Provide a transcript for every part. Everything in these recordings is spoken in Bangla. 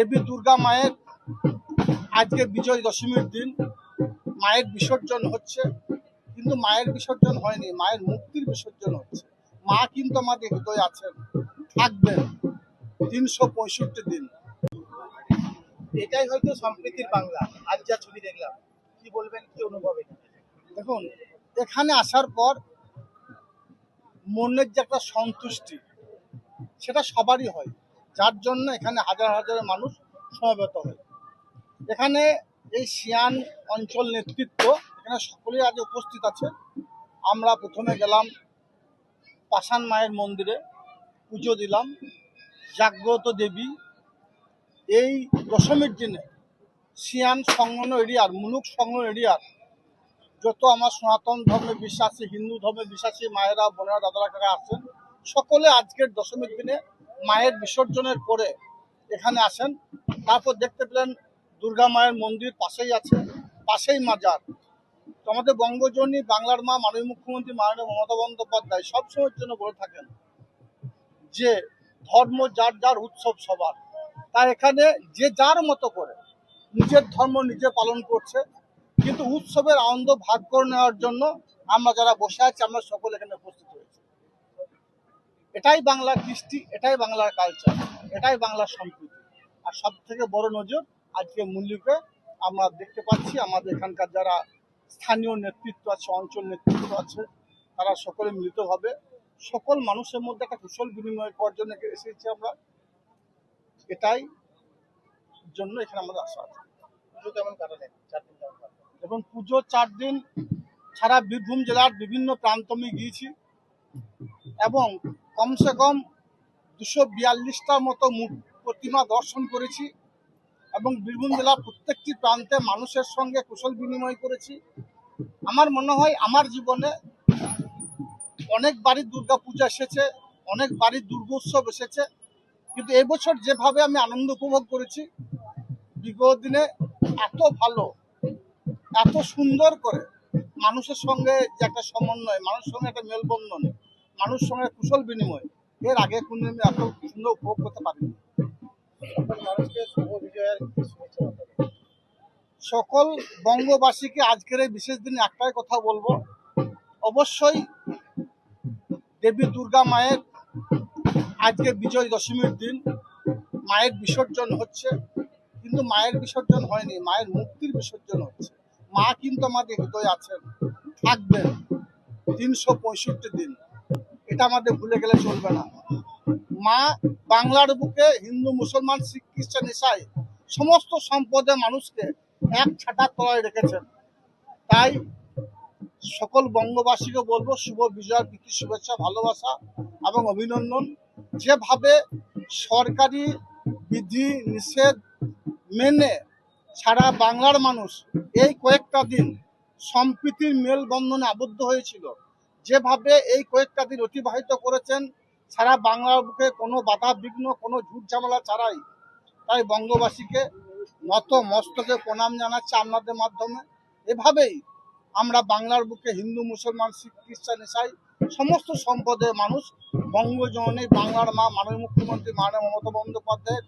দেবী দুর্গা মায়ের আজকে বিজয় দশমীর দিন। মায়ের বিসর্জন হচ্ছে, কিন্তু মায়ের বিসর্জন হয়নি, মায়ের মুক্তির বিসর্জন হচ্ছে। মা কিন্তু আমাদের হৃদয়ে আছেন, থাকবেন তিনশো পঁয়ষট্টি দিন। এটাই হয়তো সম্প্রীতির বাংলা। আজ যা ছবি দেখলাম, কি বলবেন, কি অনুভব? দেখুন, এখানে আসার পর মনের যে একটা সন্তুষ্টি, সেটা সবারই হয়। যার জন্য এখানে হাজার হাজার মানুষ সমবেত হয়। এখানে এই সিয়ান অঞ্চল নেতৃত্ব, এখানে সকলেই আজ উপস্থিত আছে। আমরা প্রথমে গেলাম পাষাণ মায়ের মন্দিরে, পুজো দিলাম। জাগ্রত দেবী, এই দশমীর দিনে সিয়ান সংলগ্ন এরিয়ার, মুলুক সংলগ্ন এরিয়ার, যত আমার সনাতন ধর্মে বিশ্বাসী, হিন্দু ধর্মে বিশ্বাসী মায়েরা, বোনেরা, দাদারা কাকা আছেন, সকলে আজকের দশমীর দিনে মায়ের বিসর্জনের পরে এখানে আসেন। তারপর দেখতে পেলেন দুর্গা মায়ের মন্দির পাশেই আছে, পাশেই মাজার তো আমাদের বঙ্গজননী বাংলার মা, মাননীয় মুখ্যমন্ত্রী মাননীয় মমতা বন্দ্যোপাধ্যায় সবসময়ের জন্য বলে থাকেন যে, ধর্ম যার যার উৎসব সবার। তাই এখানে যে যার মতো করে নিজের ধর্ম নিজে পালন করছে, কিন্তু উৎসবের আনন্দ ভাগ করে নেওয়ার জন্য আমরা যারা বসে আছি, আমরা সকলে এখানে উপস্থিত হয়েছি। এটাই বাংলার কৃষ্টি এটাই বাংলার কালচার এটাই বাংলার সম্প্রীতি। আর সব থেকে বড় নজর আজকে মূল্যকে আমরা দেখতে পাচ্ছি আমাদের এখানকার যারা স্থানীয় নেতৃত্ব আছে অঞ্চল নেতৃত্ব আছে তারা সকলে মিলিতভাবে সকল মানুষের মধ্যে একটা কুশল বিনিময় করার জন্য এসেছি আমরা। এটাই জন্য এখানে আমাদের আশা আছে। পুজো কেমন কাটালেন চার দিন কেমন? এবং পুজো চার দিন সারা বীরভূম জেলার বিভিন্ন প্রান্ত আমি গিয়েছি এবং কমসে কম দুশো বিয়াল্লিশটার মতো প্রতিমা দর্শন করেছি এবং বীরভূম জেলার প্রত্যেকটি প্রান্তে মানুষের সঙ্গে কুশল বিনিময় করেছি। আমার মনে হয় আমার জীবনে অনেক বাড়ির দুর্গা পূজা এসেছে, অনেক বাড়ির দুর্গোৎসব এসেছে। কিন্তু এবছর যেভাবে আমি আনন্দ উপভোগ করেছি, বিগত দিনে এত ভালো, এত সুন্দর করে মানুষের সঙ্গে যে একটা সমন্বয়, মানুষের সঙ্গে একটা মেলবন্ধন মানুষের সঙ্গে কুশল বিনিময়। এর আগে কোনো আমি এত সুন্দর উপভোগ করতে পারিনি। সকল বঙ্গবাসীকে আজকের এই বিশেষ দিনে একটাই কথা বলব। অবশ্যই দেবী দুর্গা মায়ের আজকে বিজয় দশমীর দিন মায়ের বিসর্জন হচ্ছে। কিন্তু মায়ের বিসর্জন হয়নি, মায়ের মুক্তির বিসর্জন হচ্ছে। মা কিন্তু আমাদের হৃদয় আছেন, থাকবেন তিনশো পঁয়ষট্টি দিন। এটা আমাদের ভুলে গেলে চলবে না। মা, বাংলার বুকে হিন্দু, মুসলমান, শিখ, খ্রিস্টান, ইসাই সমস্ত সম্পদের মানুষকে এক ছাটার তলায় রেখেছেন। তাই সকল বঙ্গবাসীকে বলব, শুভ বিজয়, প্রীতি, শুভেচ্ছা, ভালোবাসা এবং অভিনন্দন। যেভাবে সরকারি বিধি, নিষেধ মেনে সারা বাংলার মানুষ এই কয়েকটা দিন সম্প্রীতির মেলবন্ধনে আবদ্ধ হয়েছিল যেভাবে এই কয়েকটা দিন অতিবাহিত করেছেন, সারা বাংলার বুকে কোনো বাধা বিঘ্ন, কোনো ঝুট ঝামেলা ছাড়াই। তাই বঙ্গবাসীকে নত মস্তকে প্রণাম জানাচ্ছে আপনাদের মাধ্যমে। এভাবেই আমরা বাংলার বুকে হিন্দু, মুসলমান, শিখ, খ্রিস্টান, ইসাই, সমস্ত সম্পদের মানুষ, বঙ্গজননী, বাংলার মা, মাননীয় মুখ্যমন্ত্রী, মাননীয় মমতা বন্দ্যোপাধ্যায়ের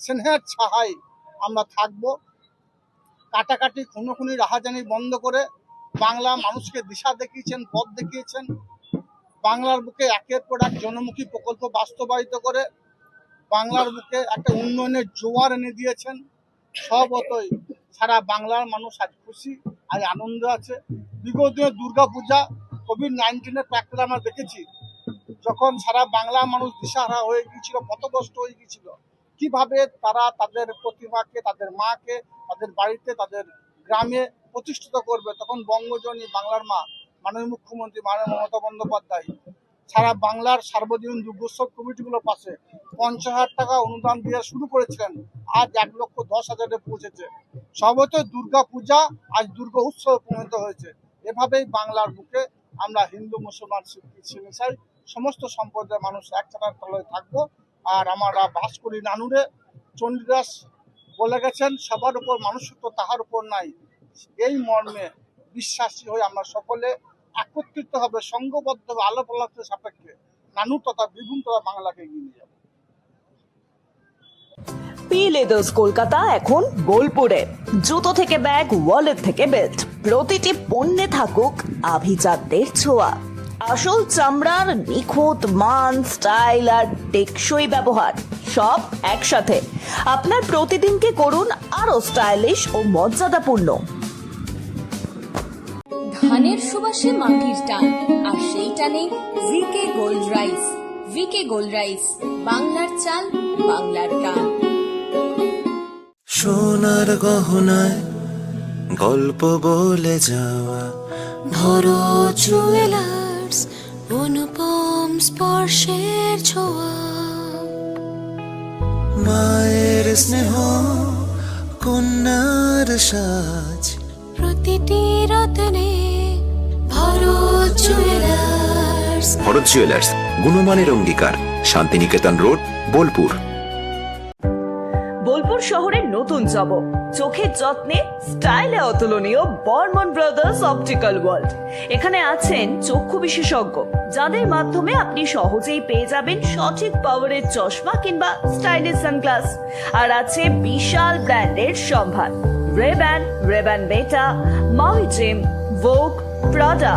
স্নেহের ছাহাই আমরা থাকব। কাটাকাটি, খুনোখুনি, রাহাজানি বন্ধ করে বাংলা মানুষকে দিশা দেখিয়েছেন, পথ দেখিয়েছেন। বাংলার বুকে একের পর এক জনমুখী প্রকল্প বাস্তবায়িত করে বাংলার বুকে একটা উন্নয়নের জোয়ার এনে দিয়েছেন। সবতই সারা বাংলার মানুষ আজ খুশি, আজ আনন্দ আছে। বিগত দিনে দুর্গা পূজা কোভিড নাইন্টিনের প্র্যাকটিস আমরা দেখেছি, যখন সারা বাংলার মানুষ দিশাহারা হয়ে গিয়েছিল পথগ্রস্ত হয়ে গিয়েছিল। কীভাবে তারা তাদের প্রতিমাকে, তাদের মাকে, তাদের বাড়িতে, তাদের গ্রামে প্রতিষ্ঠিত করবে, তখন বঙ্গজনী বাংলার মা, মাননীয় মুখ্যমন্ত্রী মাননীয় মমতা বন্দ্যোপাধ্যায়। সারা বাংলার সার্বজনীন দুর্গোৎসব কমিটিগুলোর পাশে পঞ্চাশ হাজার টাকা অনুদান দিয়ে শুরু করেছিলেন। আজ এক লক্ষ দশ হাজারে পৌঁছেছে। সর্বতই দুর্গা পূজা, আজ দুর্গা উৎসবে পরিণত হয়েছে। এভাবেই বাংলার বুকে আমরা হিন্দু, মুসলমান ইসাই সমস্ত সম্প্রদায়ের মানুষ এক ছাতার তলায় থাকব। আর আমরা বাস করি নানুরে, চণ্ডীদাস বলে গেছেন, সবার উপর মানুষত্ব তাহার উপর নাই। এই মর্মে বিশ্বাসী হয়ে আমরা সকলে একত্রিত হবে, সংঘবদ্ধ হবে, আলো পলাশের সাপেক্ষে। নানু তথা বীরভূম তথা বাংলাকে এগিয়ে নিয়ে যাব। পি লেদার্স কলকাতা এখন বোলপুরে। জুতো থেকে ব্যাগ ওয়ালেট থেকে বেল্ট প্রতিটি পণ্যে থাকুক আভিজাতদের ছোঁয়া। আসল চামড়ার নিখুঁত মান স্টাইল আর টেকসই ব্যবহার, সব একসাথে। আপনার প্রতিদিনকে করুন আরও স্টাইলিশ ও মর্যাদাপূর্ণ। ধানের সুবাসে মাটির টান। আর সেই টানে VK gold rice VK gold rice বাংলার চাল বাংলার গান সোনার গহনায় গল্প বলে যাওয়া। ভরো জুয়েলার্স অনুপম স্পর্শের ছোঁয়া। মায়ের স্নেহ কন্যার সাজ। প্রতিটি রতনে ভরত জুয়েলার্স, গুণমানের অঙ্গীকার, শান্তিনিকেতন রোড, বোলপুর। বোলপুর শহরের নতুন জব চোখের যত্নে, স্টাইলে অতুলনীয় বর্মন ব্রাদার্স অপটিক্যাল ওয়ার্ল্ড। এখানে আছেন চক্ষু বিশেষজ্ঞ, যাদের মাধ্যমে আপনি সহজেই পেয়ে যাবেন সঠিক পাওয়ারের চশমা কিংবা স্টাইলিশ সানগ্লাস। আর আছে বিশাল ব্র্যান্ডের সম্ভার Ray Ban Ray Ban beta Jim Vogue Prada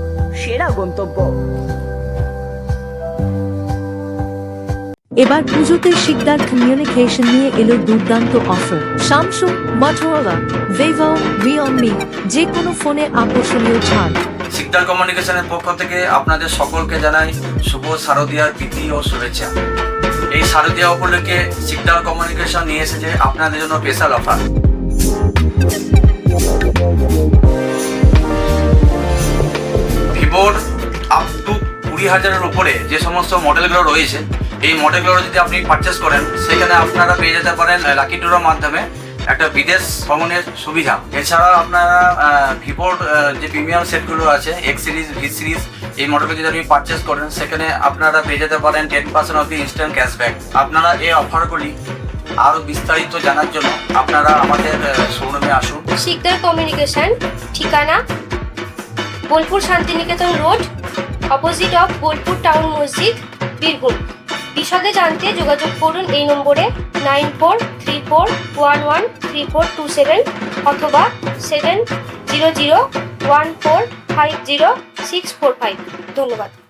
সেরা গন্তব্য। এবার পুজোতে শিকদার কমিউনিকেশন নিয়ে এলো দুর্দান্ত offer Samsung Motorola Vivo Realme যে কোনো ফোনে আকর্ষণীয় ছাড়। সিকদার কমিউনিকেশনের পক্ষ থেকে আপনাদের সকলকে জানাই শুভ শারদীয়ার প্রীতি ও শুভেচ্ছা। এই শারদীয়া উপলক্ষে সিকদার কমিউনিকেশন নিয়ে এসেছে আপনাদের জন্য স্পেশাল অফার ভিভোর আপ টু কুড়ি হাজারের উপরে যে সমস্ত মডেলগুলো রয়েছে, এই মডেলগুলো যদি আপনি পারচেস করেন, সেখানে আপনারা পেয়ে যেতে পারেন লাকি ড্রোর মাধ্যমে একটা বিদেশ ভ্রমণের সুবিধা। এছাড়া আপনারা ভিভোর যে প্রিমিয়াম সেটগুলো আছে এক্স সিরিজ ভি সিরিজ এই মডেলগুলো যদি আপনি পারচেস করেন, সেখানে আপনারা পেয়ে যেতে পারেন ten percent off the instant cashback আপনারা এই অফারগুলি আরও বিস্তারিত জানার জন্য আপনারা আমাদের শোরুমে আসুন। শিকদার কমিউনিকেশন ঠিকানা Bolpur Shantiniketan road opposite of Bolpur town মসজিদ, বীরভূম। বিশদে জানতে যোগাযোগ করুন এই নম্বরে nine four three four one one three four two seven অথবা seven zero zero one four five zero six four five. ধন্যবাদ।